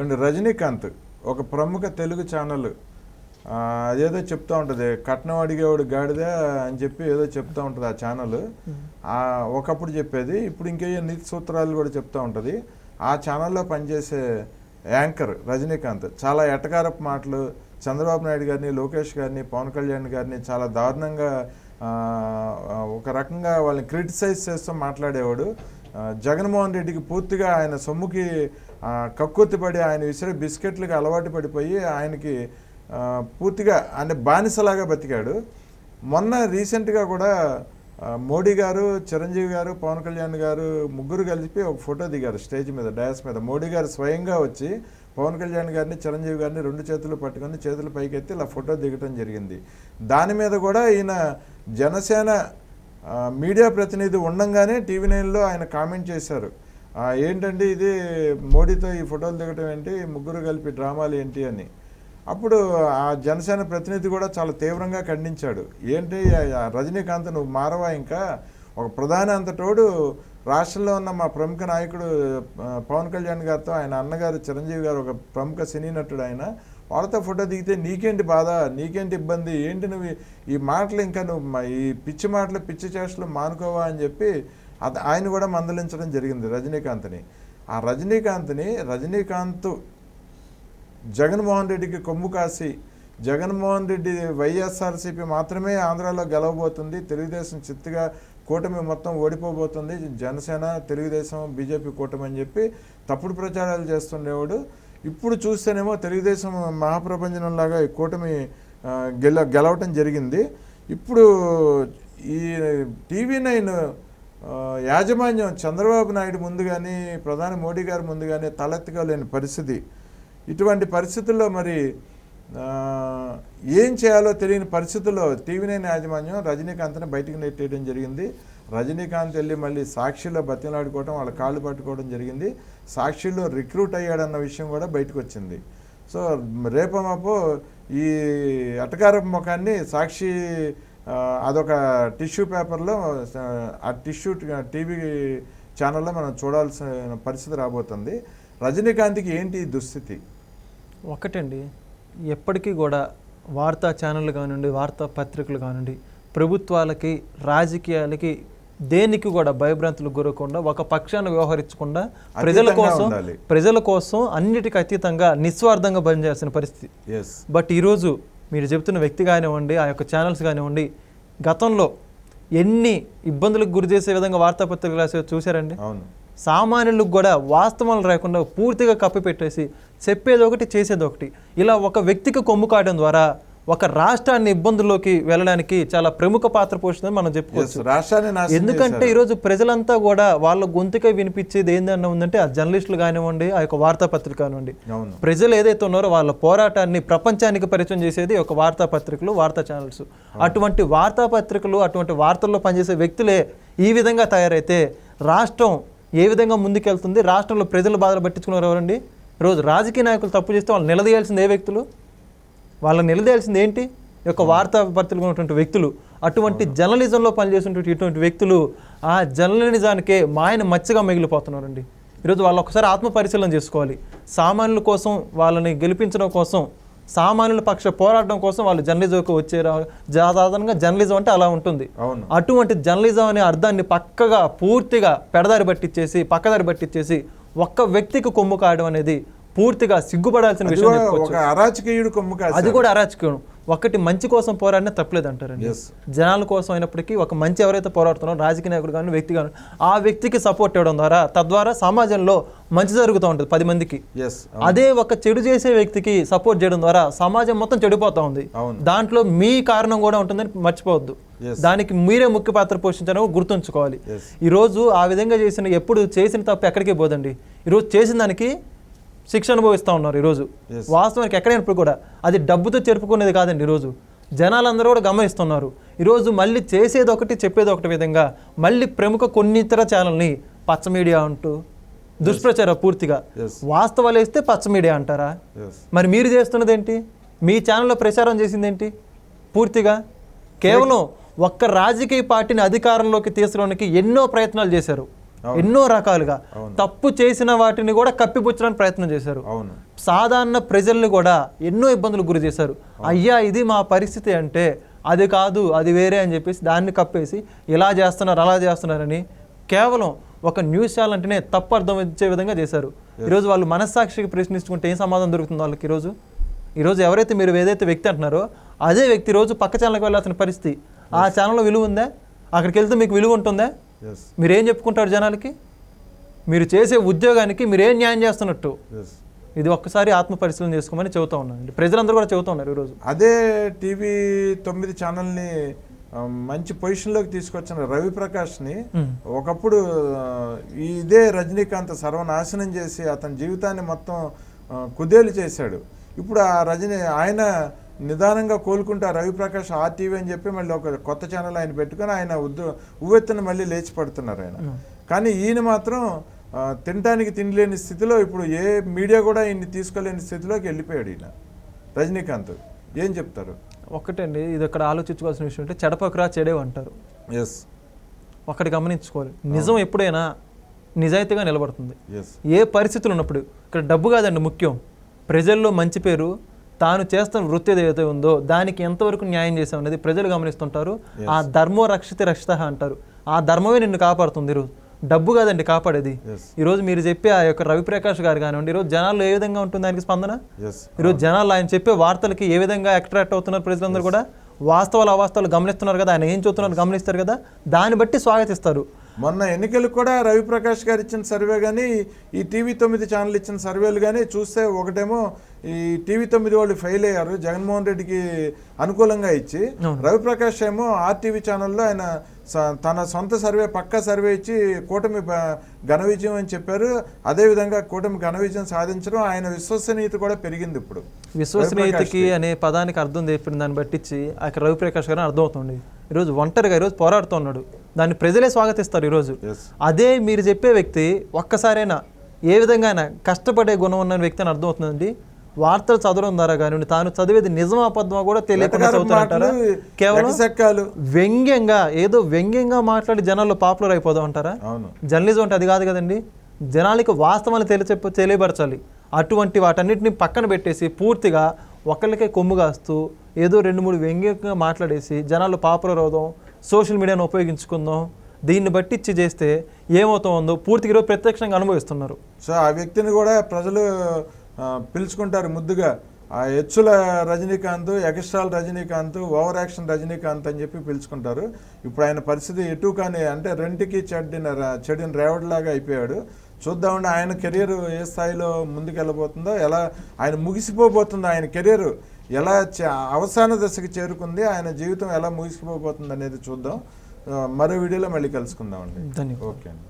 And Rajinikanth ఒక ప్రముఖ Telugu channel. అదేదో చెప్తా ఉంటుంది కట్నం అడిగేవాడు గాడిద అని చెప్పి ఏదో చెప్తా ఉంటుంది ఆ ఛానల్. ఆ, ఒకప్పుడు చెప్పేది ఇప్పుడు ఇంకేయో నీతి సూత్రాలు కూడా చెప్తా ఉంటుంది. ఆ ఛానల్లో పనిచేసే యాంకర్ రజనీకాంత్ చాలా ఎటకారపు మాటలు. చంద్రబాబు నాయుడు గారిని లోకేష్ గారిని పవన్ కళ్యాణ్ గారిని చాలా దారుణంగా ఒక రకంగా వాళ్ళని క్రిటిసైజ్ చేస్తూ మాట్లాడేవాడు. జగన్మోహన్ రెడ్డికి పూర్తిగా ఆయన సొమ్ముకి కక్కుర్తిపడి ఆయన విసిరే బిస్కెట్లకు అలవాటు పడిపోయి ఆయనకి పూర్తిగా అంటే బానిసలాగా బతికాడు. మొన్న రీసెంట్గా కూడా మోడీ గారు చిరంజీవి గారు పవన్ కళ్యాణ్ గారు ముగ్గురు కలిపి ఒక ఫోటో దిగారు స్టేజ్ మీద డయాస్ మీద. మోడీ గారు స్వయంగా వచ్చి పవన్ కళ్యాణ్ గారిని చిరంజీవి గారిని రెండు చేతులు పట్టుకొని చేతులు పైకెత్తి ఇలా ఫోటో దిగటం జరిగింది. దాని మీద కూడా ఈయన జనసేన మీడియా ప్రతినిధి ఉండంగానే టీవీ నైన్లో ఆయన కామెంట్ చేశారు. ఏంటంటే ఏంటండి ఇది మోడీతో ఈ ఫోటోలు దిగటం ఏంటి? ముగ్గురు కలిపి డ్రామాలు ఏంటి అని. అప్పుడు ఆ జనసేన ప్రతినిధి కూడా చాలా తీవ్రంగా ఖండించాడు. ఏంటి రజనీకాంత్ నువ్వు మారవా ఇంకా? ఒక ప్రధాని అంతటోడు రాష్ట్రంలో ఉన్న మా ప్రముఖ నాయకుడు పవన్ కళ్యాణ్ గారితో ఆయన అన్నగారు చిరంజీవి గారు ఒక ప్రముఖ సినీ నటుడు ఆయన. వాళ్ళతో ఫోటో దిగితే నీకేంటి బాధ? నీకేంటి ఇబ్బంది? ఏంటి నువ్వు ఈ- మాటలు ఇంకా నువ్వు ఈ పిచ్చి మాటలు పిచ్చి చేష్టలు మానుకోవా అని చెప్పి అది ఆయన కూడా మందలించడం జరిగింది రజనీకాంత్ని. ఆ రజనీకాంత్ని రజనీకాంత్ జగన్మోహన్ రెడ్డికి కొమ్ము కాసి జగన్మోహన్ రెడ్డి వైఎస్ఆర్సీపీ మాత్రమే ఆంధ్రాలో గెలవబోతుంది తెలుగుదేశం చిత్తుగా కూటమి మొత్తం ఓడిపోబోతుంది జనసేన తెలుగుదేశం బీజేపీ కూటమి అని చెప్పి తప్పుడు ప్రచారాలు చేస్తుండేవాడు. ఇప్పుడు చూస్తేనేమో తెలుగుదేశం మహాప్రపంచంలాగా ఈ కూటమి గెల గెలవటం జరిగింది. ఇప్పుడు ఈ టీవీ నైన్ యాజమాన్యం చంద్రబాబు నాయుడు ముందు కానీ ప్రధాని మోడీ గారి ముందు కానీ తలెత్తుకోలేని పరిస్థితి. ఇటువంటి పరిస్థితుల్లో మరి ఏం చేయాలో తెలియని పరిస్థితుల్లో టీవీ నైన్ యాజమాన్యం రజనీకాంత్ని బయటికి నెట్టేయడం జరిగింది. రజనీకాంత్ వెళ్ళి మళ్ళీ సాక్షిలో బతిలాడుకోవడం వాళ్ళ కాళ్ళు పట్టుకోవడం జరిగింది. సాక్షిలో రిక్రూట్ అయ్యాడన్న విషయం కూడా బయటకు వచ్చింది సో రేపమాపో ఈ అటకారపు ముఖాన్ని సాక్షి అదొక టిష్యూ పేపర్లో ఆ, టిష్యూ టీవీ ఛానల్లో మనం చూడాల్సిన పరిస్థితి రాబోతుంది. రజనీకాంత్కి ఏంటి దుస్థితి? ఒకటండి ఎప్పటికీ కూడా వార్తా ఛానళ్ళు కానివ్వండి వార్తా పత్రికలు కానివ్వండి ప్రభుత్వాలకి రాజకీయాలకి దేనికి కూడా భయభ్రాంతులకు గురకుండా ఒక పక్షాన్ని వ్యవహరించకుండా ప్రజల కోసం. ప్రజల కోసం అన్నిటికీ అతీతంగా నిస్వార్థంగా పనిచేయాల్సిన పరిస్థితి. బట్ ఈరోజు మీరు చెబుతున్న వ్యక్తి కానివ్వండి ఆ యొక్క ఛానల్స్ కానివ్వండి గతంలో ఎన్ని ఇబ్బందులకు గురి చేసే విధంగా వార్తాపత్రికలు రాసే చూశారండి? అవును. సామాన్యులకు కూడా వాస్తవాలు రాకుండా పూర్తిగా కప్పిపెట్టేసి చెప్పేది ఒకటి చేసేది ఒకటి ఇలా ఒక వ్యక్తికి కొమ్ము కాయడం ద్వారా ఒక రాష్ట్రాన్ని ఇబ్బందుల్లోకి వెళ్ళడానికి చాలా ప్రముఖ పాత్ర పోషిందని మనం చెప్పుకోవచ్చు. రాష్ట్రాన్ని ఎందుకంటే. ఈరోజు ప్రజలంతా కూడా వాళ్ళ గొంతుకే వినిపించేది ఏందన్నా ఉందంటే ఆ జర్నలిస్టులు కానివ్వండి ఆ యొక్క వార్తాపత్రిక కానివ్వండి. ప్రజలు ఏదైతే ఉన్నారో వాళ్ళ పోరాటాన్ని ప్రపంచానికి పరిచయం చేసేది ఒక వార్తాపత్రికలు వార్తా ఛానల్స్. అటువంటి వార్తాపత్రికలు అటువంటి వార్తల్లో పనిచేసే వ్యక్తులే ఈ విధంగా తయారైతే రాష్ట్రం ఏ విధంగా ముందుకెళ్తుంది రాష్ట్రంలో ప్రజలు బాధలు పట్టించుకున్నారు ఎవరండి? ఈరోజు రాజకీయ నాయకులు తప్పు చేస్తే వాళ్ళు నిలదీయాల్సింది ఏ వ్యక్తులు? వాళ్ళని నిలదీయాల్సింది ఏంటి? ఈ యొక్క వార్తా పత్రికలు ఉన్నటువంటి వ్యక్తులు అటువంటి జర్నలిజంలో పనిచేసినటువంటి ఇటువంటి వ్యక్తులు ఆ జర్నలిజానికే మాయన మచ్చగా మిగిలిపోతున్నారండి. ఈరోజు వాళ్ళు ఒకసారి ఆత్మ పరిశీలన చేసుకోవాలి. సామాన్యుల కోసం వాళ్ళని గెలిపించడం కోసం సామాన్యుల పక్ష పోరాటం కోసం వాళ్ళు జర్నలిజంకి వచ్చే సాధారణంగా జర్నలిజం అంటే అలా ఉంటుంది. అవును. అటువంటి జర్నలిజం అనే అర్థాన్ని పక్కగా పూర్తిగా పెడదారి పట్టించేసి పక్కదారి పట్టించేసి ఒక్క వ్యక్తికి కొమ్ము కాయడం అనేది పూర్తిగా సిగ్గుపడాల్సిన విషయం. ఒక అరాచకీయుడు కొమ్ము అది కూడా అరాచకం ఒకటి మంచి కోసం పోరాడినా తప్పలేదు అంటారండి. జనాల కోసం అయినప్పటికీ ఒక మంచి ఎవరైతే పోరాడుతున్నారో రాజకీయ నాయకుడు కానీ వ్యక్తి కానీ ఆ వ్యక్తికి సపోర్ట్ ఇవ్వడం ద్వారా తద్వారా సమాజంలో మంచి జరుగుతూ ఉంటుంది పది మందికి అదే ఒక చెడు చేసే వ్యక్తికి సపోర్ట్ చేయడం ద్వారా సమాజం మొత్తం చెడిపోతా ఉంది. దాంట్లో మీ కారణం కూడా ఉంటుందని మర్చిపోవద్దు. దానికి మీరే ముఖ్య పాత్ర పోషించడం గుర్తుంచుకోవాలి. ఈరోజు ఆ విధంగా చేసిన ఎప్పుడు చేసిన తప్పు ఎక్కడికి పోదండి ఈరోజు చేసిన దానికి శిక్ష అనుభవిస్తూ ఉన్నారు ఈరోజు. వాస్తవానికి ఎక్కడైనప్పుడు కూడా అది డబ్బుతో చెరుపుకునేది కాదండి ఈరోజు. జనాలందరూ కూడా గమనిస్తున్నారు. ఈరోజు మళ్ళీ చేసేది ఒకటి చెప్పేది ఒకటి విధంగా మళ్ళీ ప్రముఖ కొన్ని ఇతర ఛానల్ని పచ్చ మీడియా అంటూ దుష్ప్రచారం పూర్తిగా. వాస్తవాలు వేస్తే పచ్చ మీడియా అంటారా? మరి మీరు చేస్తున్నది ఏంటి మీ ఛానల్లో ప్రచారం చేసింది ఏంటి పూర్తిగా? కేవలం ఒక్క రాజకీయ పార్టీని అధికారంలోకి తీసుకురావడానికి ఎన్నో ప్రయత్నాలు చేశారు. ఎన్నో రకాలుగా. తప్పు చేసిన వాటిని కూడా కప్పిపుచ్చడానికి ప్రయత్నం చేశారు. అవును. సాధారణ ప్రజల్ని కూడా ఎన్నో ఇబ్బందులకు గురి చేశారు. అయ్యా ఇది మా పరిస్థితి అంటే అది కాదు అది వేరే అని చెప్పేసి దాన్ని కప్పేసి ఇలా చేస్తున్నారు అలా చేస్తున్నారని కేవలం ఒక న్యూస్ ఛానల్ అంటేనే తప్పు అర్థం వచ్చే విధంగా చేశారు. ఈరోజు వాళ్ళు మనస్సాక్షికి ప్రశ్నించుకుంటే ఏం సమాధానం దొరుకుతుంది వాళ్ళకి ఈరోజు? ఈరోజు ఎవరైతే మీరు ఏదైతే వ్యక్తి అంటున్నారో అదే వ్యక్తి రోజు పక్క ఛానల్కి వెళ్ళాల్సిన పరిస్థితి. ఆ ఛానల్లో విలువ ఉందా? అక్కడికి వెళ్తే మీకు విలువ ఉంటుందా? మీరేం చెప్పుకుంటారు జనాలకి? మీరు చేసే ఉద్యోగానికి మీరేం న్యాయం చేస్తున్నట్టు? ఇది ఒక్కసారి ఆత్మ పరిశీలన చేసుకోమని చెబుతా ఉన్నానండి. ప్రజలందరూ కూడా చెబుతా ఉన్నారు ఈరోజు. అదే టీవీ తొమ్మిది ఛానల్ని మంచి పొజిషన్లోకి తీసుకొచ్చిన రవి ప్రకాష్ని. ఒకప్పుడు ఇదే రజనీకాంత్ సర్వనాశనం చేసి అతని జీవితాన్ని మొత్తం కుదేలు చేశాడు. ఇప్పుడు ఆ రజనీ ఆయన నిదానంగా కోలుకుంటే రవిప్రకాష్ ఆ టీవీ అని చెప్పి మళ్ళీ ఒక కొత్త ఛానల్ ఆయన పెట్టుకొని ఆయన ఉద్దు ఉవ్వెత్తున మళ్ళీ లేచి పడుతున్నారు ఆయన. కానీ ఈయన మాత్రం తినడానికి తినలేని స్థితిలో ఇప్పుడు ఏ మీడియా కూడా ఈయన్ని తీసుకోలేని స్థితిలోకి వెళ్ళిపోయాడు ఈయన. రజనీకాంత్ ఏం చెప్తారు? ఒక్కటండి ఇది ఇక్కడ ఆలోచించుకోవాల్సిన విషయం అంటే చెడపకరా చెడేవి అంటారు. ఎస్ ఒక్కటి గమనించుకోవాలి. నిజం ఎప్పుడైనా నిజాయితీగా నిలబడుతుంది. ఎస్ ఏ పరిస్థితులు ఉన్నప్పుడు ఇక్కడ డబ్బు కాదండి ముఖ్యం. ప్రజల్లో మంచి పేరు తాను చేస్తున్న వృత్తి ఏదైతే ఉందో దానికి ఎంతవరకు న్యాయం చేసాం అనేది ప్రజలు గమనిస్తుంటారు. ఆ ధర్మో రక్షిత రక్షిత అంటారు. ఆ ధర్మమే నిన్ను కాపాడుతుంది ఈరోజు. డబ్బు కాదండి కాపాడేది. ఈరోజు మీరు చెప్పే ఆ యొక్క రవిప్రకాష్ గారు కానివ్వండి ఈరోజు జనాల్లో ఏ విధంగా ఉంటుంది దానికి స్పందన? ఈరోజు జనాలు ఆయన చెప్పే వార్తలకి ఏ విధంగా అట్రాక్ట్ అవుతున్నారు ప్రజలందరూ కూడా? వాస్తవాలు అవాస్తవాలు గమనిస్తున్నారు కదా ఆయన ఏం చూస్తున్నారు గమనిస్తారు కదా? దాన్ని బట్టి స్వాగతిస్తారు. మొన్న ఎన్నికలకు కూడా రవిప్రకాష్ గారు ఇచ్చిన సర్వే కానీ ఈ టీవీ తొమ్మిది ఛానల్ ఇచ్చిన సర్వేలు కానీ చూస్తే ఒకటేమో ఈ టీవీ తొమ్మిది వాళ్ళు ఫెయిల్ అయ్యారు జగన్మోహన్ రెడ్డికి అనుకూలంగా ఇచ్చి. రవిప్రకాష్ ఏమో ఆర్టీవీ ఛానల్లో ఆయన తన సొంత సర్వే పక్కా సర్వే ఇచ్చి కూటమి ఘన విజయం అని చెప్పారు. అదేవిధంగా కూటమి ఘన విజయం సాధించడం ఆయన విశ్వసనీయత కూడా పెరిగింది ఇప్పుడు. విశ్వసనీయతకి అనే పదానికి అర్థం చెప్పిన దాన్ని బట్టించి అక్కడ రవిప్రకాష్ గారు అర్థం అవుతుంది ఈరోజు ఒంటరిగా ఈరోజు పోరాడుతున్నాడు దాన్ని ప్రజలే స్వాగతిస్తారు ఈరోజు. అదే మీరు చెప్పే వ్యక్తి ఒక్కసారైనా ఏ విధంగా అయినా కష్టపడే గుణం ఉన్న వ్యక్తి అని అర్థమవుతుందండి? వార్తలు చదవడం ద్వారా కానివ్వండి తాను చదివేది నిజమా అబద్ధమా కూడా తెలియకుండా చదువుతారంటారా కేవలం వ్యంగ్యంగా ఏదో వ్యంగ్యంగా మాట్లాడి జనాల్లో పాపులర్ అయిపోదాం అంటారా? అవును. జర్నలిజం అంటే అది కాదు కదండి. జనాలకి వాస్తవాలు తెలియ తెలియపరచాలి. అటువంటి వాటన్నిటిని పక్కన పెట్టేసి పూర్తిగా ఒకళ్ళకే కొమ్ము కాస్తూ ఏదో రెండు మూడు వ్యంగ్యంగా మాట్లాడేసి జనాలు పాపులర్ అవుదాం సోషల్ మీడియాను ఉపయోగించుకుందాం దీన్ని బట్టి ఇచ్చి చేస్తే ఏమవుతుందో పూర్తిగా ఈరోజు ప్రత్యక్షంగా అనుభవిస్తున్నారు. సో ఆ వ్యక్తిని కూడా ప్రజలు పిలుచుకుంటారు ముద్దుగా. ఆ ఎచ్చుల రజనీకాంత్ ఎక్స్ట్రాల్ రజనీకాంత్ ఓవర్ యాక్షన్ రజనీకాంత్ అని చెప్పి పిలుచుకుంటారు. ఇప్పుడు ఆయన పరిస్థితి ఎటు కానీ అంటే రెంటికి చెడ్డిన చెడిన రేవడిలాగా అయిపోయాడు. చూద్దామండి ఆయన కెరీర్ ఏ స్థాయిలో ముందుకెళ్ళబోతుందో ఎలా ఆయన ముగిసిపోబోతుందో ఆయన కెరీర్ ఎలా అవసాన దశకి చేరుకుంది ఆయన జీవితం ఎలా ముగిసిపోబోతుంది అనేది చూద్దాం మరో వీడియోలో మళ్ళీ కలుసుకుందామండి ఓకే అండి.